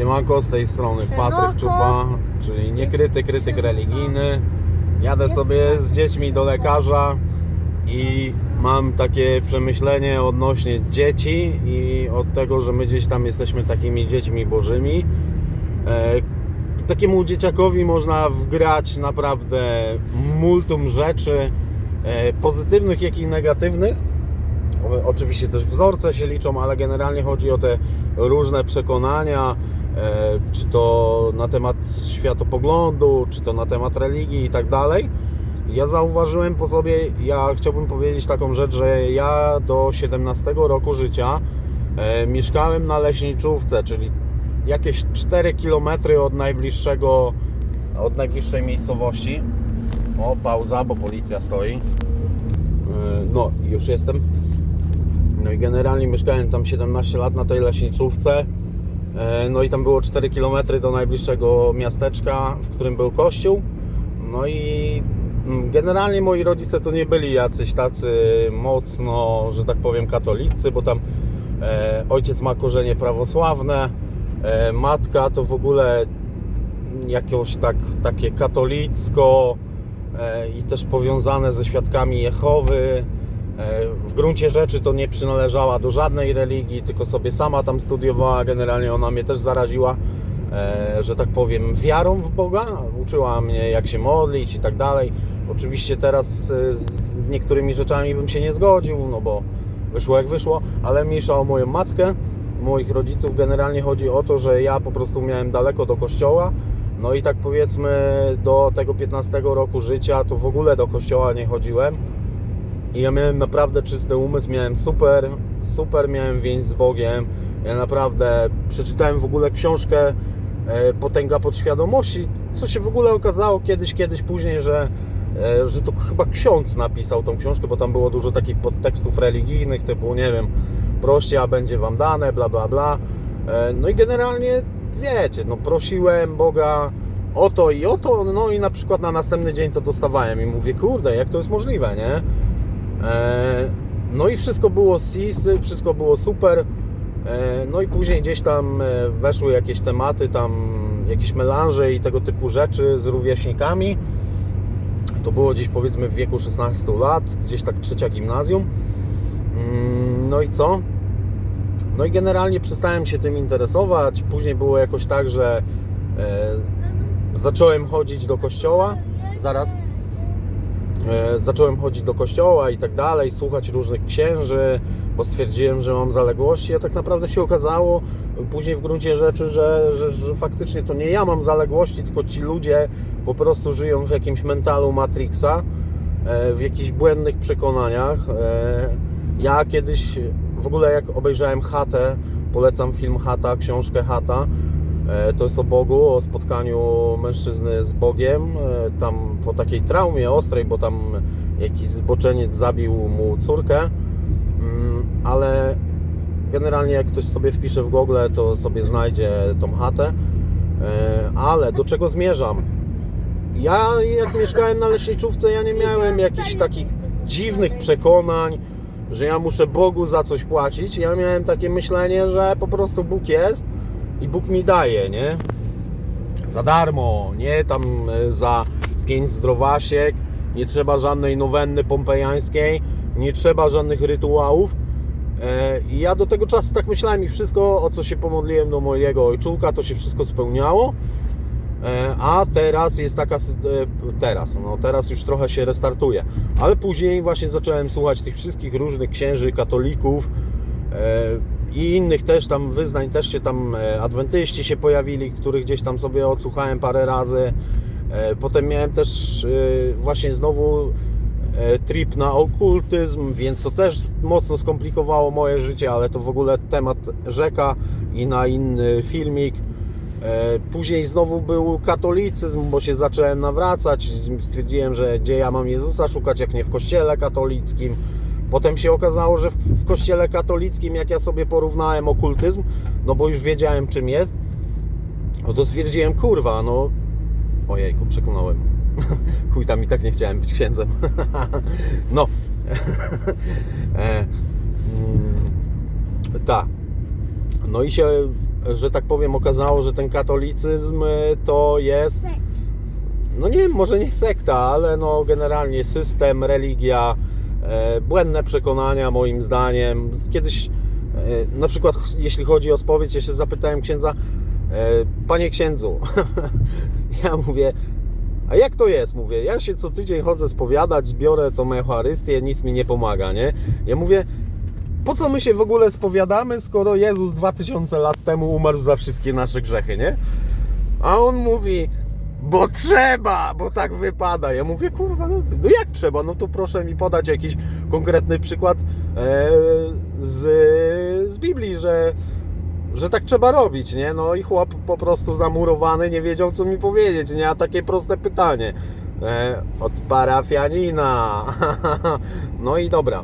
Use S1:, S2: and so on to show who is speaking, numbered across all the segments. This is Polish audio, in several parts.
S1: Siemanko, z tej strony. Patryk Czupa, czyli niekryty krytyk religijny. Jadę sobie z dziećmi do lekarza i mam takie przemyślenie odnośnie dzieci i od tego, że my gdzieś tam jesteśmy takimi dziećmi bożymi. E, takiemu dzieciakowi można wgrać naprawdę multum rzeczy, e, pozytywnych, jak i negatywnych. Oczywiście też wzorce się liczą, ale generalnie chodzi o te różne przekonania, czy to na temat światopoglądu, czy to na temat religii i tak dalej. Ja zauważyłem po sobie, ja chciałbym powiedzieć taką rzecz, że ja do 17 roku życia e, mieszkałem na leśniczówce, czyli jakieś 4 km od najbliższego, od najbliższej miejscowości. O, pauza, bo policja stoi. E, No, już jestem. No i generalnie mieszkałem tam 17 lat na tej leśniczówce. E, No i tam było 4 km do najbliższego miasteczka, w którym był kościół. No i mm, generalnie moi rodzice to nie byli jacyś tacy mocno, że tak powiem, katolicy, bo tam e, ojciec ma korzenie prawosławne, e, matka to w ogóle jakieś tak, takie katolicko i też powiązane ze świadkami Jehowy. E, W gruncie rzeczy to nie przynależała do żadnej religii, tylko sobie sama tam studiowała. Generalnie ona mnie też zaraziła, e, że tak powiem, wiarą w Boga. Uczyła mnie, jak się modlić i tak dalej. Oczywiście teraz e, z niektórymi rzeczami bym się nie zgodził, no bo wyszło jak wyszło, ale mniejsza o moją matkę, moich rodziców. Generalnie chodzi o to, że ja po prostu miałem daleko do kościoła. No i tak powiedzmy do tego 15 roku życia to w ogóle do kościoła nie chodziłem. I ja miałem naprawdę czysty umysł, miałem super, super miałem więź z Bogiem. Ja naprawdę przeczytałem w ogóle książkę e, Potęga podświadomości, co się w ogóle okazało kiedyś, kiedyś później, że, e, że to chyba ksiądz napisał tą książkę, bo tam było dużo takich podtekstów religijnych, typu nie wiem, proście, a będzie wam dane, bla bla bla. E, No i generalnie wiecie, no prosiłem Boga o to i o to, no i na przykład na następny dzień to dostawałem i mówię, kurde, jak to jest możliwe, nie? E, No i wszystko było sis, wszystko było super. E, No i później gdzieś tam e, weszły jakieś tematy, tam jakieś melanże i tego typu rzeczy z rówieśnikami. To było gdzieś powiedzmy w wieku 16 lat, gdzieś tak trzecia gimnazjum. Mm, No i co? No i generalnie przestałem się tym interesować. Później było jakoś tak, że zacząłem chodzić do kościoła. Zaraz. E, zacząłem chodzić do kościoła i tak dalej, słuchać różnych księży, bo stwierdziłem, że mam zaległości, a tak naprawdę się okazało później w gruncie rzeczy, że, że, że faktycznie to nie ja mam zaległości, tylko ci ludzie po prostu żyją w jakimś mentalu Matrixa, e, w jakichś błędnych przekonaniach. E, Ja kiedyś w ogóle jak obejrzałem Chatę, polecam film Chata, książkę Chata, E, To jest o Bogu, o spotkaniu mężczyzny z Bogiem, e, tam po takiej traumie ostrej, bo tam jakiś zboczeniec zabił mu córkę, Mm, ale generalnie jak ktoś sobie wpisze w Google, to sobie znajdzie tą chatę. E, Ale do czego zmierzam? Ja jak mieszkałem na leśniczówce, ja nie miałem jakichś takich dziwnych przekonań, że ja muszę Bogu za coś płacić. Ja miałem takie myślenie, że po prostu Bóg jest i Bóg mi daje, nie? Za darmo, nie tam e, za pięć zdrowasiek, nie trzeba żadnej nowenny pompejańskiej, nie trzeba żadnych rytuałów. E, I ja do tego czasu tak myślałem i wszystko, o co się pomodliłem do mojego ojczulka, to się wszystko spełniało. E, A teraz jest taka, teraz, no teraz już trochę się restartuje, ale później właśnie zacząłem słuchać tych wszystkich różnych księży, katolików i innych też tam wyznań, też się tam e, adwentyści się pojawili, których gdzieś tam sobie odsłuchałem parę razy. E, Potem miałem też e, właśnie znowu trip na okultyzm, więc to też mocno skomplikowało moje życie, ale to w ogóle temat rzeka i na inny filmik. Później znowu był katolicyzm, bo się zacząłem nawracać. Stwierdziłem, że gdzie ja mam Jezusa szukać, jak nie w kościele katolickim. Potem się okazało, że w, w kościele katolickim, jak ja sobie porównałem okultyzm, no bo już wiedziałem czym jest, no to stwierdziłem, kurwa, no ojejku, przeklnąłem. Chuj tam i tak nie chciałem być księdzem. no. e, mm, tak. No i się że tak powiem, okazało, że ten katolicyzm y, to jest no nie wiem, może nie sekta, ale no generalnie system, religia, e, błędne przekonania moim zdaniem. Kiedyś e, na przykład jeśli chodzi o spowiedź, ja się zapytałem księdza, e, panie księdzu, ja mówię, a jak to jest? Mówię, ja się co tydzień chodzę spowiadać, biorę tą Eucharystię, nic mi nie pomaga, nie? Ja mówię, po co my się w ogóle spowiadamy, skoro Jezus 2000 lat temu umarł za wszystkie nasze grzechy, nie? A on mówi, bo trzeba, bo tak wypada. Ja mówię, kurwa, no, no jak trzeba? No to proszę mi podać jakiś konkretny przykład e, z, z Biblii, że, że tak trzeba robić, nie? No i chłop po prostu zamurowany nie wiedział, co mi powiedzieć, nie? A takie proste pytanie. E, od parafianina. no i dobra.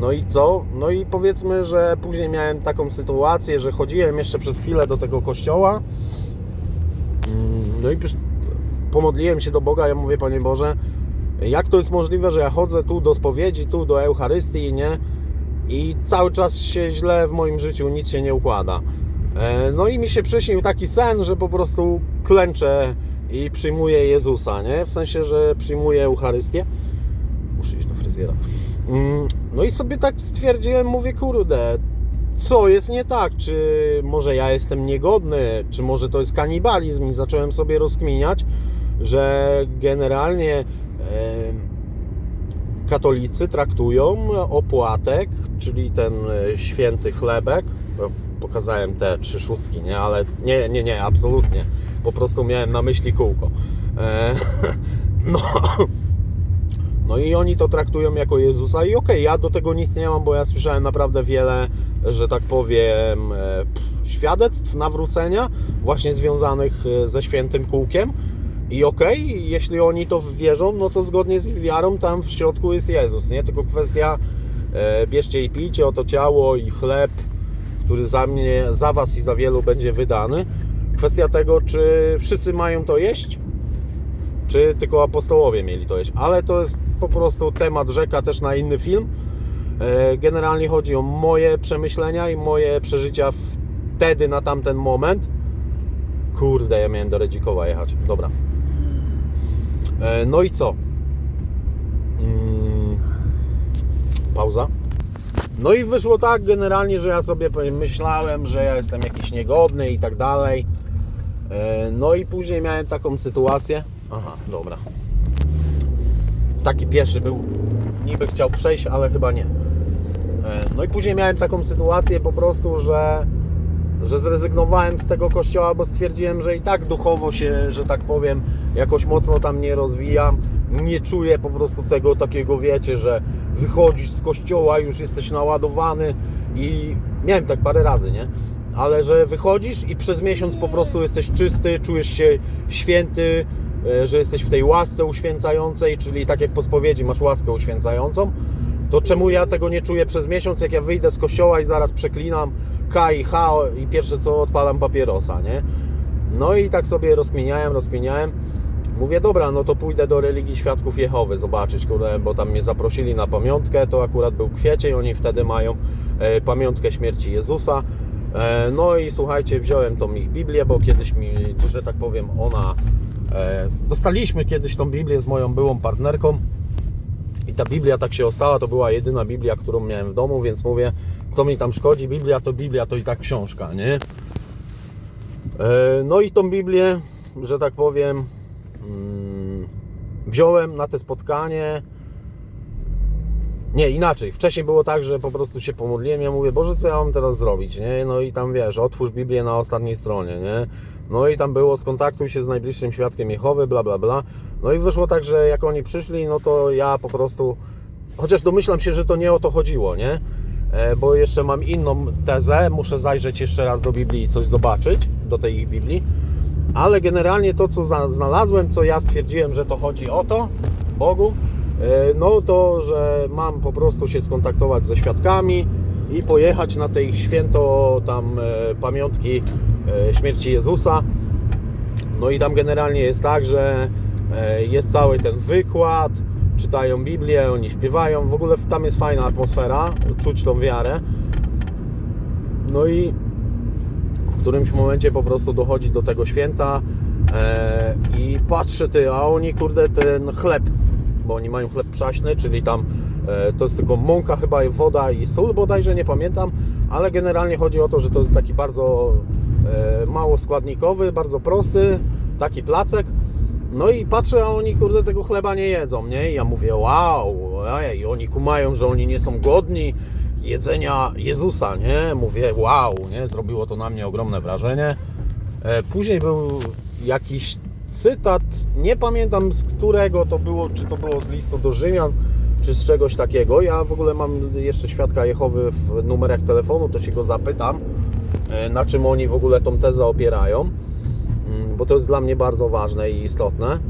S1: No i co? No i powiedzmy, że później miałem taką sytuację, że chodziłem jeszcze przez chwilę do tego kościoła. No i pomodliłem się do Boga, ja mówię, Panie Boże, jak to jest możliwe, że ja chodzę tu do spowiedzi, tu do Eucharystii, nie? I cały czas się źle w moim życiu, nic się nie układa. E, No i mi się przyśnił taki sen, że po prostu klęczę i przyjmuję Jezusa, nie? W sensie, że przyjmuję Eucharystię. Muszę iść do fryzjera. Mm, No i sobie tak stwierdziłem, mówię, kurde, co jest nie tak? Czy może ja jestem niegodny? Czy może to jest kanibalizm? I zacząłem sobie rozkminiać, że generalnie em, katolicy traktują opłatek, czyli ten e, święty chlebek, bo pokazałem te trzy szóstki, nie? Ale nie, nie, nie, absolutnie. Po prostu miałem na myśli kółko. E, no, no i oni to traktują jako Jezusa i okej, ja do tego nic nie mam, bo ja słyszałem naprawdę wiele, że tak powiem, e, świadectw nawrócenia właśnie związanych e, ze świętym kółkiem. I okej, jeśli oni to wierzą, no to zgodnie z ich wiarą tam w środku jest Jezus, nie? Tylko kwestia e, bierzcie i pijcie oto ciało i chleb, który za mnie, za was i za wielu będzie wydany. Kwestia tego, czy wszyscy mają to jeść, czy tylko apostołowie mieli to jeść. Ale to jest po prostu temat rzeka też na inny film. E, Generalnie chodzi o moje przemyślenia i moje przeżycia wtedy na tamten moment. Kurde, ja miałem do Redzikowa jechać. Dobra. E, No i co? Mm, Pauza. No i wyszło tak generalnie, że ja sobie myślałem, że ja jestem jakiś niegodny i tak dalej. E, No i później miałem taką sytuację. Aha, dobra. Taki pieszy był. Niby chciał przejść, ale chyba nie. E, No i później miałem taką sytuację po prostu, że, że zrezygnowałem z tego kościoła, bo stwierdziłem, że i tak duchowo się, że tak powiem, jakoś mocno tam nie rozwijam. Nie czuję po prostu tego takiego, wiecie, że wychodzisz z kościoła, już jesteś naładowany i miałem tak parę razy, nie? Ale że wychodzisz i przez miesiąc po prostu jesteś czysty, czujesz się święty, że jesteś w tej łasce uświęcającej, czyli tak jak po spowiedzi masz łaskę uświęcającą, to czemu ja tego nie czuję przez miesiąc, jak ja wyjdę z kościoła i zaraz przeklinam K i H i pierwsze co odpalam papierosa, nie? No i tak sobie rozkminiałem, rozkminiałem. Mówię, dobra, no to pójdę do religii Świadków Jehowy zobaczyć, kurde, bo tam mnie zaprosili na pamiątkę, to akurat był kwiecień, oni wtedy mają e, pamiątkę śmierci Jezusa. E, no i słuchajcie, wziąłem tą ich Biblię, bo kiedyś mi, że tak powiem, ona... E, dostaliśmy kiedyś tą Biblię z moją byłą partnerką i ta Biblia tak się ostała, to była jedyna Biblia, którą miałem w domu, więc mówię, co mi tam szkodzi, Biblia to Biblia, to i tak książka, nie? E, No i tą Biblię, że tak powiem, mm, wziąłem na te spotkanie. Nie, inaczej. Wcześniej było tak, że po prostu się pomodliłem. Ja mówię, Boże, co ja mam teraz zrobić? Nie? No i tam wiesz, otwórz Biblię na ostatniej stronie, nie? No i tam było, skontaktuj się z najbliższym świadkiem Jehowy, bla, bla, bla. No i wyszło tak, że jak oni przyszli, no to ja po prostu. Chociaż domyślam się, że to nie o to chodziło, nie? E, Bo jeszcze mam inną tezę, muszę zajrzeć jeszcze raz do Biblii i coś zobaczyć, do tej ich Biblii. Ale generalnie to, co znalazłem, co ja stwierdziłem, że to chodzi o to, Bogu, no to, że mam po prostu się skontaktować ze świadkami i pojechać na te ich święto tam e, pamiątki e, śmierci Jezusa. No i tam generalnie jest tak, że e, jest cały ten wykład, czytają Biblię, oni śpiewają, w ogóle tam jest fajna atmosfera, czuć tą wiarę. No i w którymś momencie po prostu dochodzi do tego święta e, i patrzę ty, a oni kurde ten chleb, bo oni mają chleb przaśny, czyli tam e, to jest tylko mąka chyba, woda i sól bodajże, nie pamiętam, ale generalnie chodzi o to, że to jest taki bardzo e, mało składnikowy, bardzo prosty, taki placek. No i patrzę, a oni kurde tego chleba nie jedzą, nie? I ja mówię, wow, ej, oni kumają, że oni nie są głodni jedzenia Jezusa, nie? Mówię, wow, nie? Zrobiło to na mnie ogromne wrażenie. E, Później był jakiś cytat, nie pamiętam z którego to było, czy to było z listu do Rzymian, czy z czegoś takiego. Ja w ogóle mam jeszcze świadka Jehowy w numerach telefonu, to się go zapytam, e, na czym oni w ogóle tą tezę opierają, Mm, bo to jest dla mnie bardzo ważne i istotne. Mm.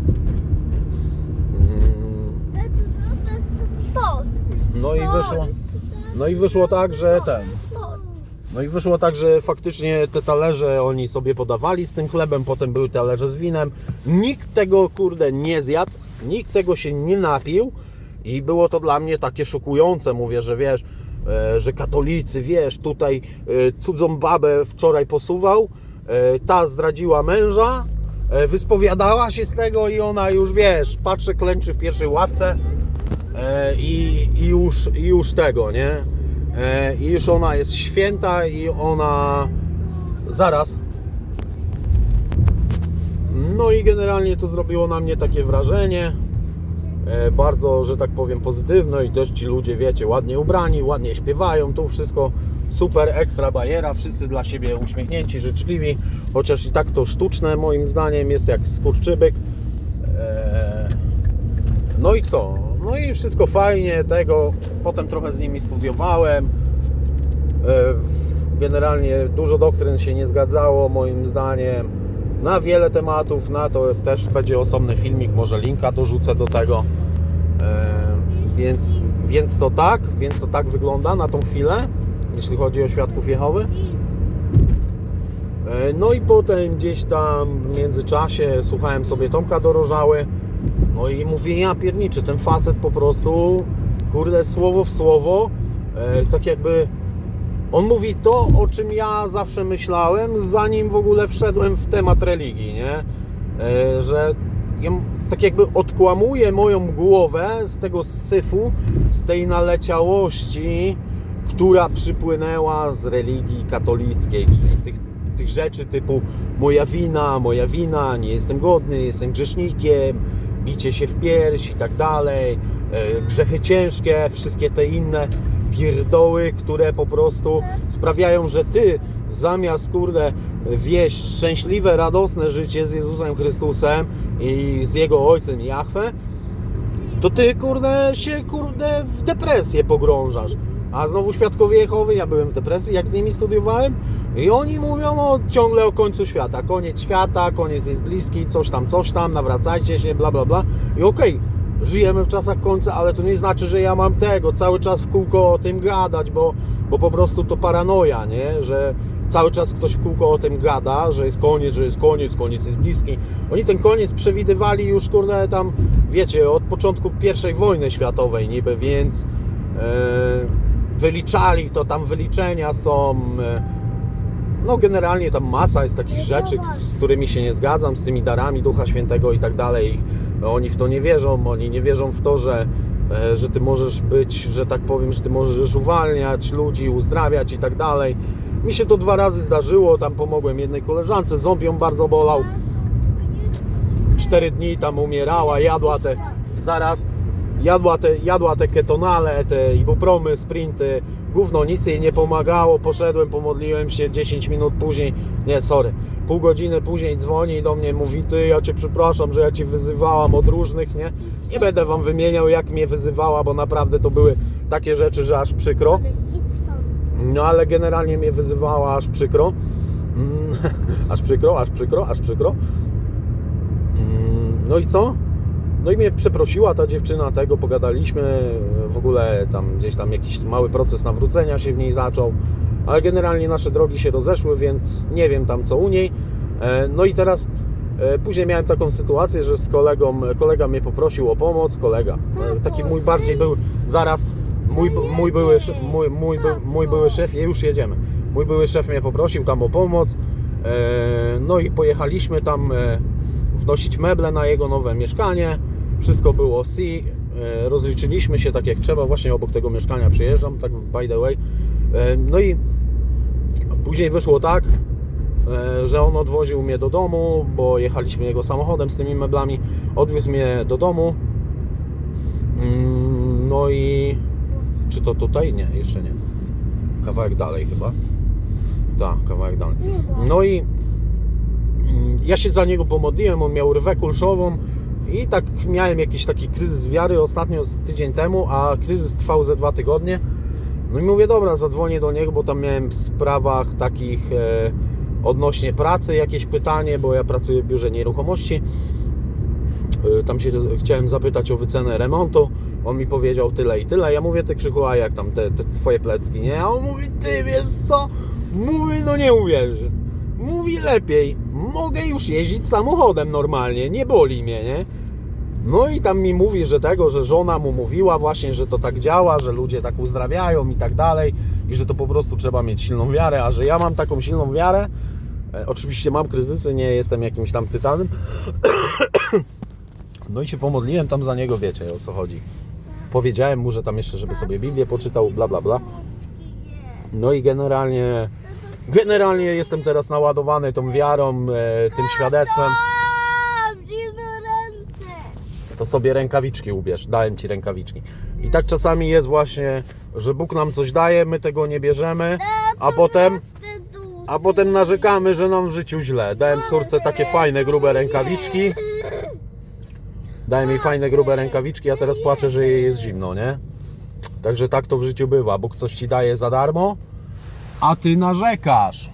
S1: No i wyszło, no i wyszło tak, że ten. No i wyszło tak, że faktycznie te talerze oni sobie podawali z tym chlebem, potem były talerze z winem. Nikt tego kurde nie zjadł, nikt tego się nie napił i było to dla mnie takie szokujące. Mówię, że wiesz, e, że katolicy, wiesz, tutaj e, cudzą babę wczoraj posuwał, e, ta zdradziła męża, wyspowiadała się z tego i ona już, wiesz, patrzy, klęczy w pierwszej ławce i, i, już, i już tego, nie? E, I już ona jest święta i ona zaraz. No i generalnie to zrobiło na mnie takie wrażenie. E, bardzo, że tak powiem, pozytywne i też ci ludzie, wiecie, ładnie ubrani, ładnie śpiewają, tu wszystko super, ekstra bajera, wszyscy dla siebie uśmiechnięci, życzliwi, chociaż i tak to sztuczne moim zdaniem jest jak skurczybyk. E, no i co? No i wszystko fajnie, tego. Potem trochę z nimi studiowałem. E, Generalnie dużo doktryn się nie zgadzało, moim zdaniem. Na wiele tematów, na to też będzie osobny filmik, może linka dorzucę do tego. E, Więc, więc to tak, więc to tak wygląda na tą chwilę, jeśli chodzi o świadków Jehowy. E, No i potem gdzieś tam w międzyczasie słuchałem sobie Tomka Dorożały. No i mówię, ja pierniczy, ten facet po prostu, kurde, słowo w słowo, e, tak jakby on mówi to, o czym ja zawsze myślałem, zanim w ogóle wszedłem w temat religii, nie? E, że ja tak jakby odkłamuje moją głowę z tego syfu, z tej naleciałości, która przypłynęła z religii katolickiej, czyli tych, tych rzeczy typu moja wina, moja wina, nie jestem godny, jestem grzesznikiem, bicie się w pierś i tak dalej, e, grzechy ciężkie, wszystkie te inne pierdoły, które po prostu sprawiają, że ty zamiast kurde wieść szczęśliwe, radosne życie z Jezusem Chrystusem i z Jego Ojcem Jahwe, to ty kurde się kurde w depresję pogrążasz. A znowu świadkowie Jehowy, ja byłem w depresji, jak z nimi studiowałem i oni mówią o, ciągle o końcu świata. Koniec świata, koniec jest bliski, coś tam, coś tam, nawracajcie się, bla bla bla. I okej, żyjemy w czasach końca, ale to nie znaczy, że ja mam tego, cały czas w kółko o tym gadać, bo, bo po prostu to paranoja, nie? Że cały czas ktoś w kółko o tym gada, że jest koniec, że jest koniec, koniec jest bliski. Oni ten koniec przewidywali już, kurde, tam, wiecie, od początku I wojny światowej niby, więc e, wyliczali to, tam wyliczenia są... E, no generalnie tam masa jest takich rzeczy, z którymi się nie zgadzam, z tymi darami Ducha Świętego i tak dalej. No, Oni w to nie wierzą, oni nie wierzą w to, że, e, że ty możesz być, że tak powiem, że ty możesz uwalniać ludzi, uzdrawiać i tak dalej. Mi się to dwa razy zdarzyło, tam pomogłem jednej koleżance, ząb ją bardzo bolał. Cztery dni tam umierała, jadła te, zaraz, jadła te, jadła te ketonale, te ibupromy, sprinty, gówno, nic jej nie pomagało, poszedłem, pomodliłem się, 10 minut później, nie, sorry, pół godziny później dzwoni i do mnie mówi, ty, ja Cię przepraszam, że ja Cię wyzywałam od różnych, nie, nie będę Wam wymieniał, jak mnie wyzywała, bo naprawdę to były takie rzeczy, że aż przykro. No ale generalnie mnie wyzywała aż przykro. Mm, aż przykro, aż przykro, aż przykro. Mm, No i co? No i mnie przeprosiła ta dziewczyna, tego pogadaliśmy. W ogóle tam gdzieś tam jakiś mały proces nawrócenia się w niej zaczął. Ale generalnie nasze drogi się rozeszły, więc nie wiem tam co u niej. E, No i teraz e, później miałem taką sytuację, że z kolegą, kolega mnie poprosił o pomoc, kolega. e, Taki mój bardziej był zaraz mój, mój, były, mój, mój, mój były szef, już jedziemy. Mój były szef mnie poprosił tam o pomoc. No i pojechaliśmy tam wnosić meble na jego nowe mieszkanie. Wszystko było C. E, Rozliczyliśmy się tak jak trzeba. Właśnie obok tego mieszkania przyjeżdżam, tak by the way. E, No i później wyszło tak, e, że on odwoził mnie do domu, bo jechaliśmy jego samochodem z tymi meblami. Odwiózł mnie do domu. Mm, No i czy to tutaj? Nie, jeszcze nie. Kawałek dalej chyba. Tak, kawałek dalej. No i mm, ja się za niego pomodliłem, on miał rwę kulszową i tak miałem jakiś taki kryzys wiary ostatnio tydzień temu, a kryzys trwał ze dwa tygodnie. No i mówię, dobra, zadzwonię do niego, bo tam miałem w sprawach takich e, odnośnie pracy jakieś pytanie, bo ja pracuję w biurze nieruchomości. E, Tam się chciałem zapytać o wycenę remontu. On mi powiedział tyle i tyle. Ja mówię, ty Krzychu, a jak tam te, te twoje plecki, nie? A on mówi, ty wiesz co? Mówi, no nie uwierzy. Mówi lepiej. Mogę już jeździć samochodem normalnie, nie boli mnie, nie? No i tam mi mówi, że tego, że żona mu mówiła właśnie, że to tak działa, że ludzie tak uzdrawiają i tak dalej i że to po prostu trzeba mieć silną wiarę, a że ja mam taką silną wiarę. E, oczywiście mam kryzysy, nie jestem jakimś tam tytanem. No i się pomodliłem tam za niego, wiecie o co chodzi. Powiedziałem mu, że tam jeszcze, żeby sobie Biblię poczytał, bla bla bla. No i generalnie, generalnie jestem teraz naładowany tą wiarą, e, tym świadectwem. To sobie rękawiczki ubierz, dałem ci rękawiczki. I tak czasami jest właśnie, że Bóg nam coś daje, my tego nie bierzemy, a potem, a potem narzekamy, że nam w życiu źle. Dałem córce takie fajne, grube rękawiczki. Dałem jej fajne, grube rękawiczki, a teraz płaczę, że jej jest zimno, nie? Także tak to w życiu bywa. Bóg coś ci daje za darmo, a ty narzekasz.